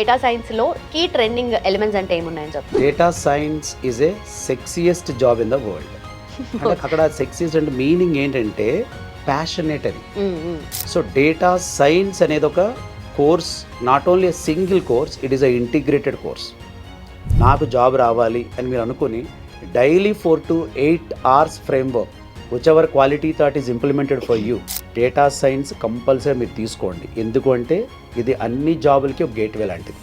Data సైన్స్లో key trending elements అంటే ఏమున్నాయని చెప్తారు data science is a sexiest job in the world అక్కడ సెక్సియస్ట్ అంటే మీనింగ్ ఏంటంటే ప్యాషనేట్ అని. సో డేటా సైన్స్ అనేది ఒక course not only single course it is a integrated course నాకు జాబ్ రావాలి అని మీరు అనుకుని daily four to eight hours framework whichever Quality Thought is implemented for you data science compulsory మీరు తీసుకోండి. ఎందుకంటే ఇది అన్ని జాబులకి ఒక గేట్వే లాంటిది.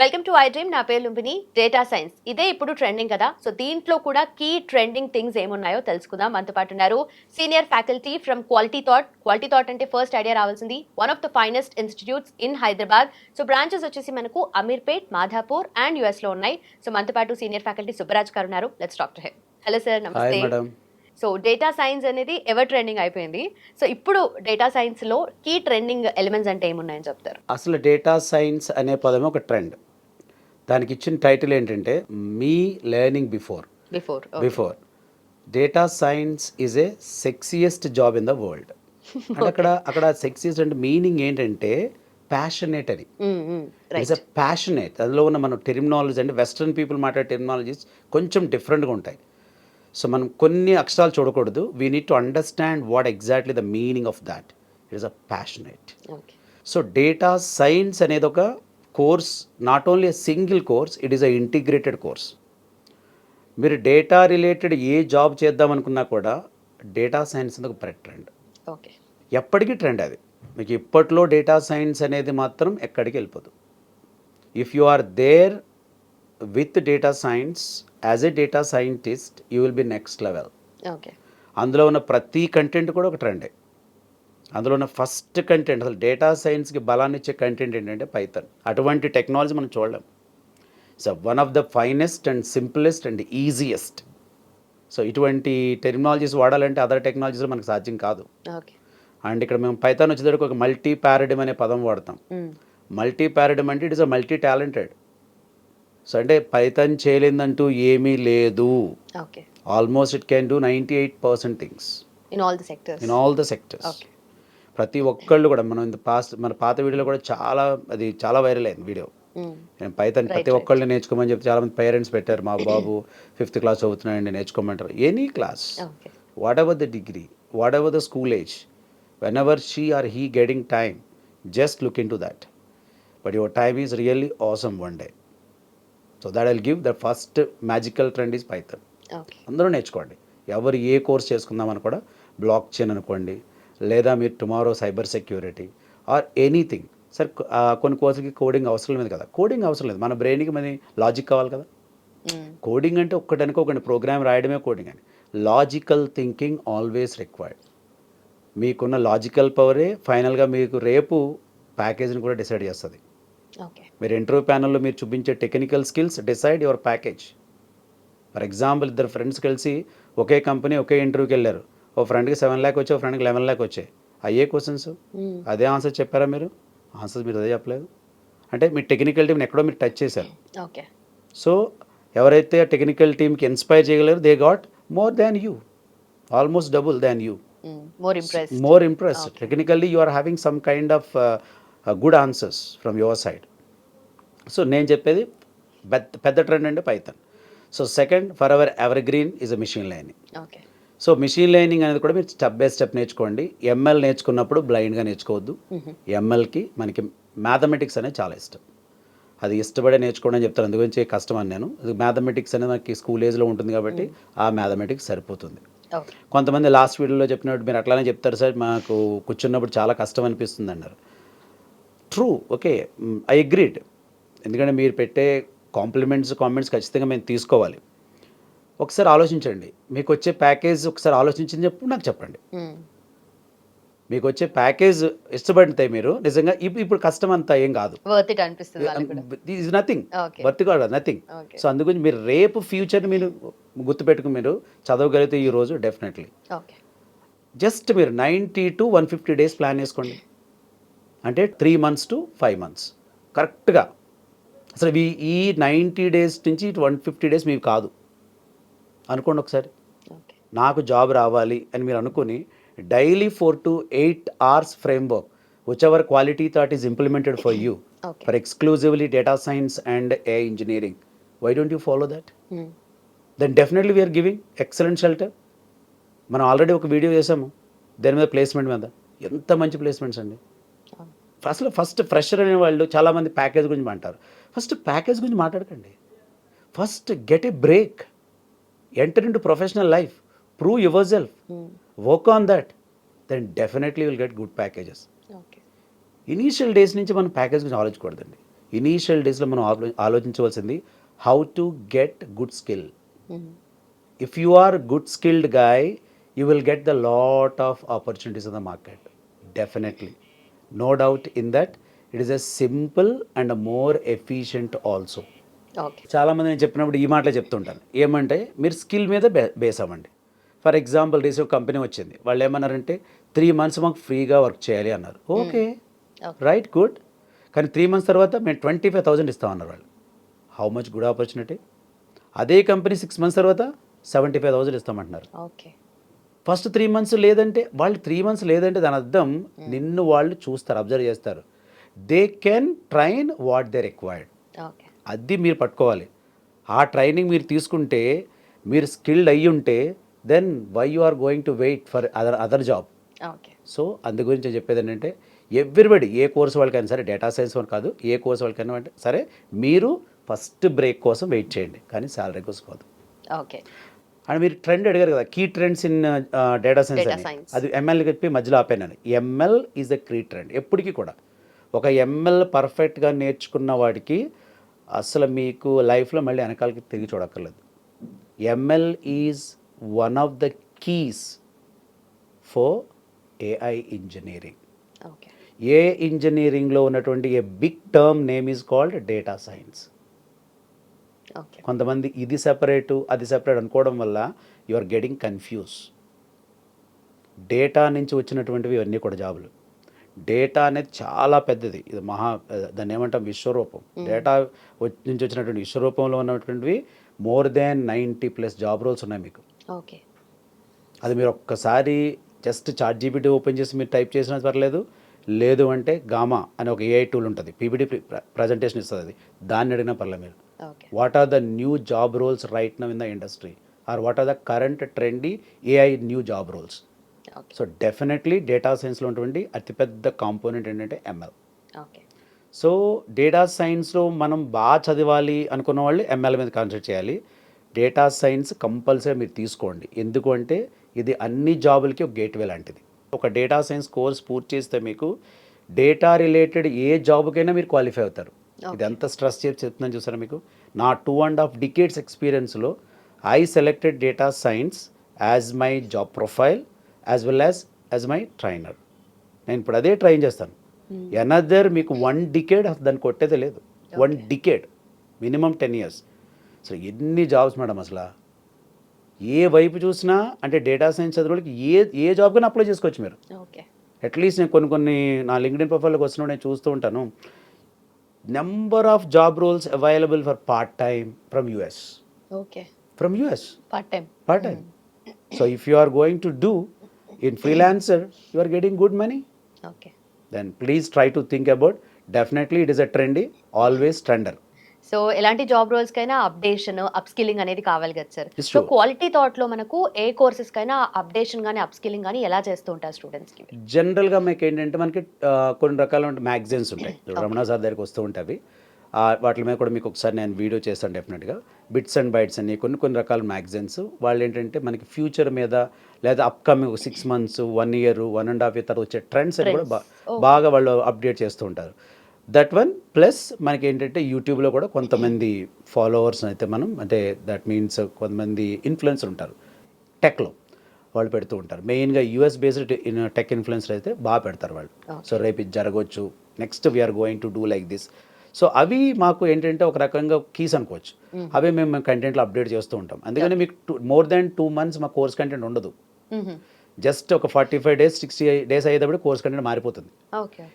వెల్కమ్ టు ఐ డ్రీమ్ నా పేరు లుంబిని డేటా సైన్స్. ఇదే ఇప్పుడు ట్రెండింగ్ కదా? సో దీంట్లో కూడా కీ ట్రెండింగ్ థింగ్స్ ఏమున్నాయో తెలుసుకుందాం. మనతో పాటు ఉన్నారు senior faculty from Quality Thought. Quality Thought అంటే ఫస్ట్ ఐడియా రావాల్సింది. One of the finest institutes in Hyderabad so branches వచ్చేసి మనకు అమీర్పేట్ మాధాపూర్ అండ్ యుఎస్లో ఉన్నాయి. సో మనతో పాటు సీనియర్ ఫ్యాకల్టీ సుబ్బరాజ్ గారు ఉన్నారు. Let's talk to him hello sir నమస్తే. మేడం సో డేటా సైన్స్ అనేది ఎవర్ ట్రెండింగ్ అయిపోయింది. సో ఇప్పుడు డేటా సైన్స్లో కీ ట్రెండింగ్ ఎలిమెంట్స్ అంటే ఏమున్నాయని చెప్తారు? అసలు డేటా సైన్స్ అనే పదమే ఒక ట్రెండ్ దానికి ఇచ్చిన టైటిల్ ఏంటంటే మీ learning before before before data science is a sexiest job in the world అంటే అక్కడ అక్కడ సెక్సియస్ట్ అంటే మీనింగ్ ఏంటంటే ప్యాషనేట్ అని. ఇట్స్ అ ప్యాషనేట్ అందులో ఉన్న మన టెర్మినాలజీ అంటే వెస్ట్రన్ పీపుల్ మాట్లాడే టెర్మినాలజీస్ కొంచెం డిఫరెంట్గా ఉంటాయి. సో మనం కొన్ని అక్షరాలు చూడకూడదు. We need to understand what exactly the meaning of that it's a passionate so data science అనేది ఒక course not only a single course it is a integrated course మీరు డేటా రిలేటెడ్ ఏ జాబ్ చేద్దాం అనుకున్నా కూడా డేటా సైన్స్ అనేది ఒక trend okay ఎప్పటికీ trend అది. మీకు ఇప్పట్లో డేటా సైన్స్ అనేది మాత్రం ఎక్కడికి వెళ్ళిపోదు. If you are there with data science as a data scientist you will be next level okay అందులో ఉన్న ప్రతి కంటెంట్ కూడా ఒక ట్రెండే అందులో ఉన్న ఫస్ట్ కంటెంట్ అసలు డేటా సైన్స్కి బలాన్ని ఇచ్చే కంటెంట్ ఏంటంటే పైథన్ అటువంటి టెక్నాలజీ మనం చూడలేం. So one of the finest and simplest and easiest so ఇటువంటి టెక్నాలజీస్ వాడాలంటే అదర్ టెక్నాలజీస్ మనకు సాధ్యం కాదు. అండ్ ఇక్కడ మేము పైథాన్ వచ్చేసరికి ఒక మల్టీ ప్యారడిమ్ అనే పదం వాడతాం. మల్టీ ప్యారడిమ్ అంటే it is a multi talented so అంటే పైథాన్ చేయలేదంటూ ఏమీ లేదు. Almost it can do ninety eight percent things in all the sectors in all the sectors. ప్రతి ఒక్కళ్ళు కూడా మనం ఇంత పాస్ట్ మన పాత వీడియోలో కూడా చాలా అది చాలా వైరల్ అయింది వీడియో నేను పైథాన్ ప్రతి. ఒక్కళ్ళు నేర్చుకోమని చెప్తే చాలా మంది పేరెంట్స్ పెట్టారు. మా బాబు ఫిఫ్త్ క్లాస్ చదువుతున్నాయండి నేర్చుకోమంటారు. Any class whatever the degree whatever the school age whenever she or he getting time just look into that but your time is really awesome one day so that will give the first magical trend is Python అందరూ నేర్చుకోండి. ఎవరు ఏ course చేసుకుందామని కూడా block chain అనుకోండి. లేదా మీరు tomorrow cyber security or anything సరే కొన్ని కోర్సులకి కోడింగ్ అవసరం లేదు కదా. కోడింగ్ అవసరం లేదు. మన బ్రెయిన్కి మరి లాజిక్ కావాలి కదా. కోడింగ్ అంటే ఒక్కటి అనుకోకండి. ప్రోగ్రామ్ రాయడమే కోడింగ్ అని. లాజికల్ థింకింగ్ ఆల్వేస్ రిక్వైర్డ్ మీకున్న లాజికల్ పవరే ఫైనల్గా మీకు రేపు ప్యాకేజ్ని కూడా డిసైడ్ చేస్తుంది. మీరు ఇంటర్వ్యూ ప్యానల్లో మీరు చూపించే technical skills decide your package. For example ఇద్దరు ఫ్రెండ్స్ కలిసి ఒకే కంపెనీ ఒకే ఇంటర్వ్యూకి వెళ్ళారు. ఓ ఫ్రెండ్కి సెవెన్ ల్యాక్ వచ్చాయి ఓ ఫ్రెండ్కి లెవెన్ ల్యాక్ వచ్చాయి అయ్యే క్వశ్చన్స్ అదే ఆన్సర్ చెప్పారా మీరు? ఆన్సర్స్ మీరు అదే చెప్పలేదు. అంటే మీ టెక్నికల్ టీంని ఎక్కడో మీరు టచ్ చేశారు. ఓకే. సో ఎవరైతే టెక్నికల్ టీమ్కి ఇన్స్పైర్ చేయగలరు they got more than you almost double than you more impress more impress technically you are having some kind of good answers from your side so నేను చెప్పేది పెద్ద పెద్ద trend అంటే Python so second for our evergreen is a machine learning okay so machine learning అనేది కూడా మీరు step by step నేర్చుకోండి. ML నేర్చుకున్నప్పుడు బ్లైండ్గా నేర్చుకోవద్దు. ఎంఎల్కి మనకి మ్యాథమెటిక్స్ అనేది చాలా ఇష్టం. అది ఇష్టపడే నేర్చుకోవడం అని చెప్తాను అందు గురించి కష్టం అని నేను. మ్యాథమెటిక్స్ అనేది మనకి స్కూల్ ఏజ్లో ఉంటుంది కాబట్టి ఆ మ్యాథమెటిక్స్ సరిపోతుంది. కొంతమంది లాస్ట్ వీడియోలో చెప్పినట్టు మీరు అట్లానే చెప్తారు సార్ మాకు కూర్చున్నప్పుడు చాలా కష్టం అనిపిస్తుంది అన్నారు. ట్రూ. ఓకే ఐ అగ్రీడ్ ఎందుకంటే మీరు పెట్టే కాంప్లిమెంట్స్ కామెంట్స్ ఖచ్చితంగా మేము తీసుకోవాలి. ఒకసారి ఆలోచించండి. మీకు వచ్చే ప్యాకేజ్ ఒకసారి ఆలోచించని చెప్పి నాకు చెప్పండి. మీకు వచ్చే ప్యాకేజ్ ఇష్టపడితే మీరు నిజంగా ఇప్పుడు కష్టం అంతా ఏం కాదు. ఈజ్ నథింగ్ వర్త్ కాదు నథింగ్ సో అందుగురించి మీరు రేపు ఫ్యూచర్ని మీరు గుర్తుపెట్టుకుని మీరు చదవగలిగితే ఈ రోజు డెఫినెట్లీ జస్ట్ మీరు ninety to one fifty days plan వేసుకోండి అంటే three months to five months కరెక్ట్గా అసలు ఈ ఈ నైంటీ డేస్ నుంచి వన్ ఫిఫ్టీ డేస్ మీకు కాదు. అనుకోండి ఒకసారి. నాకు జాబ్ రావాలి అని మీరు అనుకుని daily four to eight hours framework whichever Quality Thought is implemented for you for exclusively data science and a engineering why don't you follow that. Then definitely we are giving excellent shelter మనం already ఒక video చేసాము దాని మీద placement మీద. ఎంత మంచి placements అండి. అసలు ఫస్ట్ ఫ్రెషర్ అనే వాళ్ళు చాలామంది ప్యాకేజ్ గురించి అంటారు ఫస్ట్ ప్యాకేజ్ గురించి మాట్లాడకండి. First get a break. Enter into professional life prove yourself. Work on that then definitely will get good packages initial days నుంచి మనం ప్యాకేజ్ గురించి ఆలోచించకూడదండి. ఇనీషియల్ డేస్లో మనం ఆలో- ఆలోచించవలసింది how to get good skill Hmm. if you are a good skilled guy you will get the lot of opportunities in the market definitely no doubt in that. It is a simple and a more efficient also. Okay చాలా మంది నేను చెప్పినప్పుడు ఈ మాటలే చెప్తుంటాను. ఏమంటే మీరు skill మీద బేస్ అవ్వండి ఫర్ ఎగ్జాంపుల్ రీసెంట్ కంపెనీ వచ్చింది. వాళ్ళు ఏమన్నారంటే త్రీ మంత్స్ మాకు ఫ్రీగా వర్క్ చేయాలి అన్నారు. ఓకే. ఓకే రైట్ గుడ్ కానీ త్రీ మంత్స్ తర్వాత మేము ట్వంటీ ఫైవ్ థౌసండ్ ఇస్తామన్నారు వాళ్ళు. హౌ మచ్ గుడ్ ఆపర్చునిటీ అదే కంపెనీ సిక్స్ మంత్స్ తర్వాత సెవెంటీ ఫైవ్ థౌసండ్ ఇస్తామంటున్నారు. ఓకే ఫస్ట్ త్రీ మంత్స్ లేదంటే వాళ్ళు త్రీ మంత్స్ లేదంటే దాని అర్థం నిన్ను వాళ్ళు చూస్తారు అబ్జర్వ్ చేస్తారు. They can train what they required అది మీరు పట్టుకోవాలి. ఆ ట్రైనింగ్ మీరు తీసుకుంటే మీరు స్కిల్డ్ అయ్యి ఉంటే then why you are going to wait for other other job okay so అందు గురించి చెప్పేది ఏంటంటే ఎవ్రీబడి ఏ కోర్స్ వాళ్ళకైనా సరే డేటా సైన్స్ వాళ్ళు కాదు ఏ కోర్స్ వాళ్ళకైనా అంటే సరే మీరు ఫస్ట్ బ్రేక్ కోసం వెయిట్ చేయండి. కానీ శాలరీ కోసం కాదు. ఓకే అండ్ మీరు ట్రెండ్ అడిగారు కదా key trends in data science అని. అది ఎంఎల్ చెప్పి మధ్యలో ఆపాను ML is the key trend ఎప్పటికీ కూడా. ఒక ఎంఎల్ పర్ఫెక్ట్గా నేర్చుకున్న వాడికి అసలు మీకు లైఫ్లో మళ్ళీ వెనకాలకి తిరిగి చూడక్కర్లేదు. ML is one of the keys for AI engineering okay a ఇంజనీరింగ్లో ఉన్నటువంటి a big term name is called data science కొంతమంది ఇది సెపరేటు అది సెపరేట్ అనుకోవడం వల్ల you are getting confuse data నుంచి వచ్చినటువంటివి ఇవన్నీ కూడా జాబులు. డేటా అనేది చాలా పెద్దది. ఇది మహా దాన్ని ఏమంటాం? విశ్వరూపం. డేటా వచ్చి- నుంచి వచ్చినటువంటి విశ్వరూపంలో ఉన్నటువంటివి more than ninety plus job roles ఉన్నాయి మీకు. ఓకే అది మీరు ఒక్కసారి జస్ట్ చాట్ జీపీటీ ఓపెన్ చేసి మీరు టైప్ చేసినా పర్లేదు. లేదు అంటే గామా అనే ఒక ఏఐ టూల్ ఉంటుంది. పీపీటీ ప్రజెంటేషన్ ఇస్తుంది అది. దాన్ని అడిగినా పర్లేదు మీరు. What are the new job roles right now in the industry are what are the current trendy AI new job roles so definitely data సైన్స్లో ఉన్నటువంటి అతిపెద్ద కాంపోనెంట్ ఏంటంటే ఎంఎల్ సో డేటా సైన్స్లో మనం బాగా చదవాలి అనుకున్న వాళ్ళు ఎంఎల్ మీద కాన్సన్ట్రేట్ చేయాలి. డేటా సైన్స్ కంపల్సరీ మీరు తీసుకోండి. ఎందుకు అంటే ఇది అన్ని జాబులకి ఒక గేట్వే లాంటిది. ఒక డేటా సైన్స్ కోర్స్ పూర్తి చేస్తే మీకు డేటా రిలేటెడ్ ఏ జాబ్కైనా మీరు క్వాలిఫై అవుతారు. ఇది ఎంత స్ట్రెస్ చేసి చెప్తున్నాను చూసారా మీకు? నా two and half decades ఎక్స్పీరియన్స్లో I selected data science as my job profile as well as as my trainer నేను ఇప్పుడు అదే ట్రైన్ చేస్తాను. ఎనదర్ మీకు వన్ డికేడ్ దాన్ని కొట్టేదే లేదు. One decade minimum ten years అసలు ఎన్ని జాబ్స్ మేడం అసలు? ఏ వైపు చూసినా అంటే డేటా సైన్స్ చదివేవాళ్ళకి ఏ ఏ జాబ్ కన్నా అప్లై చేసుకోవచ్చు మీరు. ఓకే అట్లీస్ట్ నేను కొన్ని కొన్ని నా లింక్డ్ఇన్ ప్రొఫైల్కి వచ్చినప్పుడు నేను చూస్తూ ఉంటాను. number of job roles available for part time from US. Okay. From US. Part time. Part time. Mm. so if you are going to do in freelancer, you are getting good money. Okay. Then please try to think about. Definitely, it is a trendy. Always trender. So ఎలాంటి job roles కైనా updation upskilling అనేది కావాలి కదా sir. So. Quality థాట్లో మనకు ఏ courses కైనా updation కానీ అప్ స్కిల్లింగ్ కానీ ఎలా చేస్తూ ఉంటారు స్టూడెంట్స్కి? జనరల్గా మీకు ఏంటంటే మనకి కొన్ని రకాల మ్యాగజైన్స్ ఉంటాయి. రమణ సార్ దగ్గరికి వస్తూ ఉంటాయి వాటి మీద కూడా మీకు ఒకసారి నేను వీడియో చేస్తాను డెఫినెట్గా. బిట్స్ అండ్ బైట్స్ అని కొన్ని కొన్ని రకాల మ్యాగజైన్స్. వాళ్ళు ఏంటంటే మనకి ఫ్యూచర్ మీద లేదా upcoming six months one year one and half year తర్వాత వచ్చే ట్రెండ్స్ అని కూడా బాగా వాళ్ళు అప్డేట్ చేస్తూ ఉంటారు. దట్ వన్ ప్లస్ మనకి ఏంటంటే యూట్యూబ్లో కూడా కొంతమంది ఫాలోవర్స్ అయితే మనం అంటే దట్ మీన్స్ కొంతమంది ఇన్ఫ్లుయెన్సర్ ఉంటారు. టెక్లో వాళ్ళు పెడుతూ ఉంటారు. మెయిన్గా US based in tech influencer అయితే బాగా పెడతారు వాళ్ళు. సో రేపు ఇది జరగవచ్చు next we're going to do like this so అవి మాకు ఏంటంటే ఒక రకంగా కీస్ అనుకోవచ్చు. అవి మేము కంటెంట్లో అప్డేట్ చేస్తూ ఉంటాం. అందుకని మీకు two more than two months మా కోర్స్ కంటెంట్ ఉండదు. జస్ట్ ఒక forty five days sixty days అయ్యేటప్పుడు కోర్స్ కంటెంట్ మారిపోతుంది.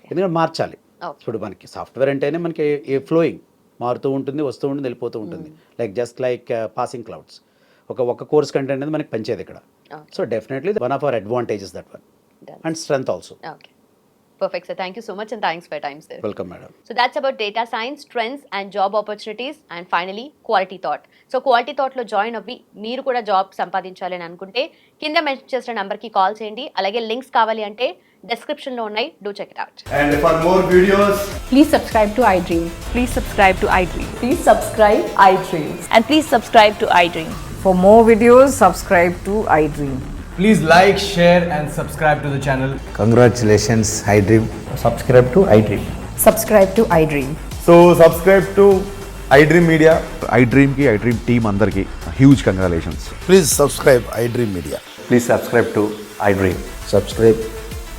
ఎందుకంటే మార్చాలి. ఇప్పుడు మనకి సాఫ్ట్వేర్ అంటేనే మనకి ఏ ఫ్లోయింగ్ మారుతూ ఉంటుంది వస్తూ ఉంటుంది వెళ్ళిపోతూ ఉంటుంది. Like just like passing clouds ఒక ఒక కోర్స్ కంటెంట్ అనేది మనకి పంచేది ఇక్కడ. So definitely one of our advantages that one and strength also okay perfect sir thank you so much and thanks for time sir welcome madam so that's about data science trends and job opportunities and finally quality thought so quality థాట్లో join అవ్వి మీరు కూడా job సంపాదించాలి అని అనుకుంటే కింద mention చేసిన నెంబర్కి call చేయండి. అలాగే లింక్స్ కావాలి అంటే description-లో ఉన్నాయి do check it out And for more videos, Please subscribe to iDream. Please subscribe to iDream. Please subscribe iDream. And please subscribe to iDream. For more videos, subscribe to iDream. please like, share, and subscribe to the channel. Congratulations, iDream. Subscribe to iDream. Subscribe to iDream. So, subscribe to iDream Media. I డ్రీమ్కి I dream team అందరికీ huge congratulations Please subscribe iDream Media. Please subscribe to iDream. Subscribe